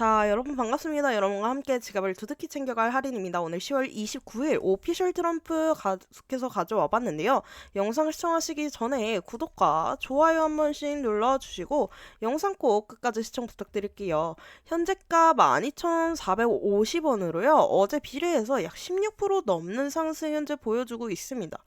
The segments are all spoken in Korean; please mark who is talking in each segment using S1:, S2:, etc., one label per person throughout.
S1: 자, 여러분 반갑습니다. 여러분과 함께 지갑을 두둑히 챙겨갈 할인입니다. 오늘 10월 29일 오피셜 트럼프 계속해서 가져와 봤는데요. 영상 시청하시기 전에 구독과 좋아요 한 번씩 눌러주시고 영상 꼭 끝까지 시청 부탁드릴게요. 현재가 12,450원으로요. 어제 비례해서 약 16% 넘는 상승 현재 보여주고 있습니다.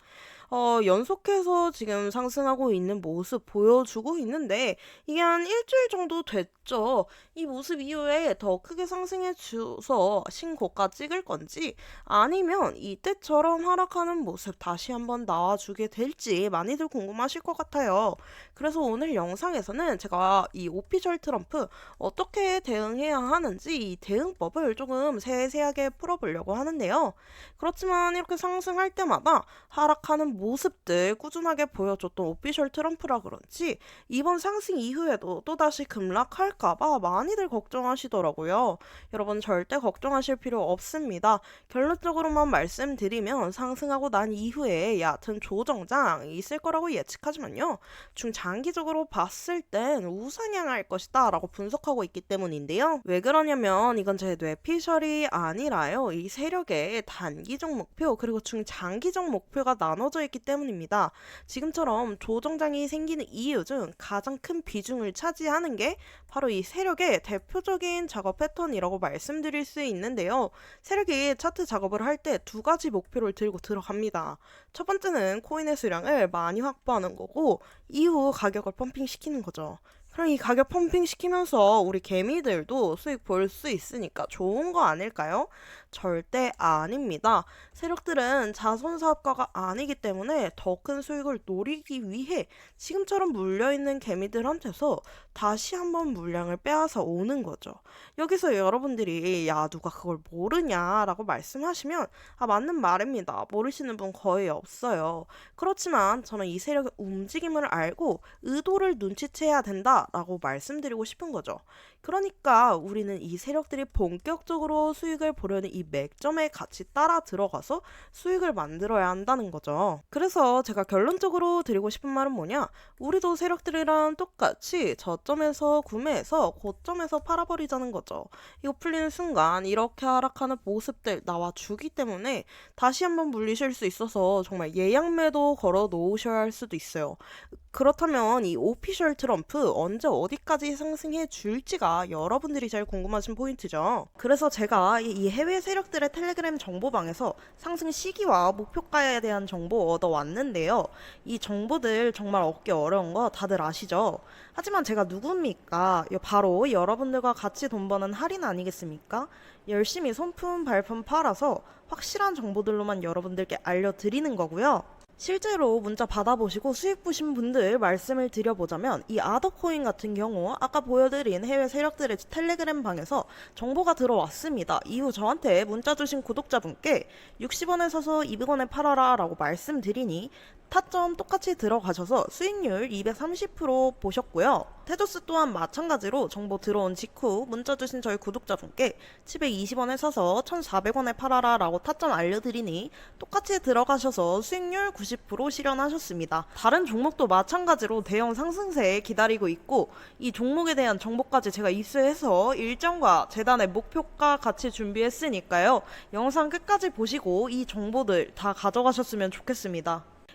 S1: 어, 연속해서 지금 상승하고 있는 모습 보여주고 있는데 이게 한 일주일 정도 됐죠. 이 모습 이후에 더 크게 상승해 주서 신고가 찍을 건지 아니면 이때처럼 하락하는 모습 다시 한번 나와주게 될지 많이들 궁금하실 것 같아요. 그래서 오늘 영상에서는 제가 이 오피셜 트럼프 어떻게 대응해야 하는지 이 대응법을 조금 세세하게 풀어보려고 하는데요. 그렇지만 이렇게 상승할 때마다 하락하는 모습들 꾸준하게 보여줬던 오피셜 트럼프라 그런지 이번 상승 이후에도 또다시 급락할까봐 많이들 걱정하시더라고요. 여러분 절대 걱정하실 필요 없습니다. 결론적으로만 말씀드리면 상승하고 난 이후에 얕은 조정장이 있을 거라고 예측하지만요. 중장기적으로 봤을 땐 우상향할 것이다 라고 분석하고 있기 때문인데요. 왜 그러냐면 이건 제 뇌피셜이 아니라요. 이 세력의 단기적 목표 그리고 중장기적 목표가 나눠져 있기 때문입니다. 지금처럼 조정장이 생기는 이유 중 가장 큰 비중을 차지하는 게 바로 이 세력의 대표적인 작업 패턴이라고 말씀드릴 수 있는데요. 세력이 차트 작업을 할 때 두 가지 목표를 들고 들어갑니다. 첫 번째는 코인의 수량을 많이 확보하는 거고 이후 가격을 펌핑 시키는 거죠. 그럼 이 가격 펌핑 시키면서 우리 개미들도 수익 볼 수 있으니까 좋은 거 아닐까요? 절대 아닙니다. 세력들은 자선 사업가가 아니기 때문에 더 큰 수익을 노리기 위해 지금처럼 물려있는 개미들한테서 다시 한번 물량을 빼앗아 오는 거죠. 여기서 여러분들이 야 누가 그걸 모르냐라고 말씀하시면 아 맞는 말입니다. 모르시는 분 거의 없어요. 그렇지만 저는 이 세력의 움직임을 알고 의도를 눈치채야 된다 라고 말씀드리고 싶은 거죠. 그러니까 우리는 이 세력들이 본격적으로 수익을 보려는 이 맥점에 같이 따라 들어가서 수익을 만들어야 한다는 거죠. 그래서 제가 결론적으로 드리고 싶은 말은 뭐냐? 우리도 세력들이랑 똑같이 저점에서 구매해서 고점에서 팔아버리자는 거죠. 이거 풀리는 순간 이렇게 하락하는 모습들 나와주기 때문에 다시 한번 물리실 수 있어서 정말 예약매도 걸어 놓으셔야 할 수도 있어요. 그렇다면 이 오피셜 트럼프 언제 어디까지 상승해 줄지가 여러분들이 제일 궁금하신 포인트죠. 그래서 제가 이 해외 세력들의 텔레그램 정보방에서 상승 시기와 목표가에 대한 정보 얻어왔는데요. 이 정보들 정말 얻기 어려운 거 다들 아시죠? 하지만 제가 누굽니까? 바로 여러분들과 같이 돈 버는 할인 아니겠습니까? 열심히 손품 발품 팔아서 확실한 정보들로만 여러분들께 알려드리는 거고요. 실제로 문자 받아보시고 수익 보신 분들 말씀을 드려보자면 이 아더코인 같은 경우 아까 보여드린 해외 세력들의 텔레그램 방에서 정보가 들어왔습니다. 이후 저한테 문자 주신 구독자분께 60원에 사서 200원에 팔아라 라고 말씀드리니 타점 똑같이 들어가셔서 수익률 230% 보셨고요. 테조스 또한 마찬가지로 정보 들어온 직후 문자 주신 저희 구독자분께 720원에 사서 1,400원에 팔아라 라고 타점 알려드리니 똑같이 들어가셔서 수익률 90% 실현하셨습니다. 다른 종목도 마찬가지로 대형 상승세에 기다리고 있고 이 종목에 대한 정보까지 제가 입수해서 일정과 재단의 목표가 같이 준비했으니까요. 영상 끝까지 보시고 이 정보들 다 가져가셨으면 좋겠습니다.